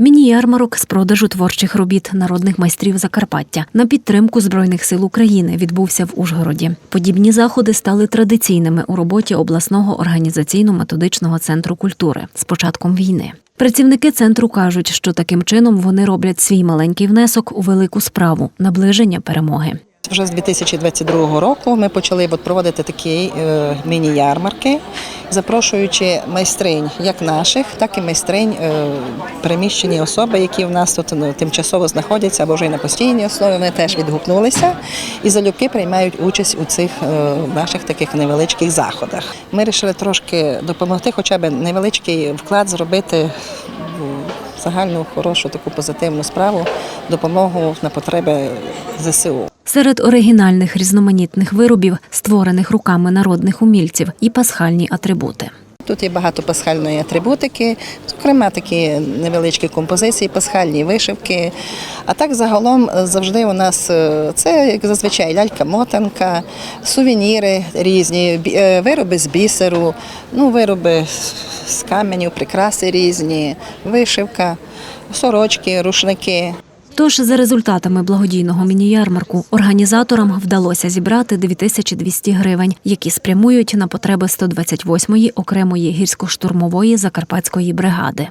Міні-ярмарок з продажу творчих робіт народних майстрів Закарпаття на підтримку Збройних сил України відбувся в Ужгороді. Подібні заходи стали традиційними у роботі обласного організаційно-методичного центру культури з початком війни. Працівники центру кажуть, що таким чином вони роблять свій маленький внесок у велику справу наближення перемоги. Вже з 2022 року ми почали проводити такі е, міні-ярмарки, запрошуючи майстринь як наших, так і майстринь е, переміщені особи, які в нас тут ну, тимчасово знаходяться або вже й на постійній основі. Вони теж відгукнулися і залюбки приймають участь у цих е, наших таких невеличких заходах. Ми вирішили трошки допомогти, хоча б невеличкий вклад зробити загальну хорошу таку позитивну справу, допомогу на потреби ЗСУ. Серед оригінальних різноманітних виробів, створених руками народних умільців, і пасхальні атрибути. Тут є багато пасхальної атрибутики, зокрема такі невеличкі композиції, пасхальні вишивки. А так загалом е, завжди у нас е, це як зазвичай лялька-мотанка, сувеніри різні, е, вироби з бісеру, ну, вироби з каменю, прикраси різні, вишивка, сорочки, рушники. Тож, за результатами благодійного міні-ярмарку, організаторам вдалося зібрати 2200 гривень, які спрямують на потреби 128-ї окремої гірсько-штурмової закарпатської бригади.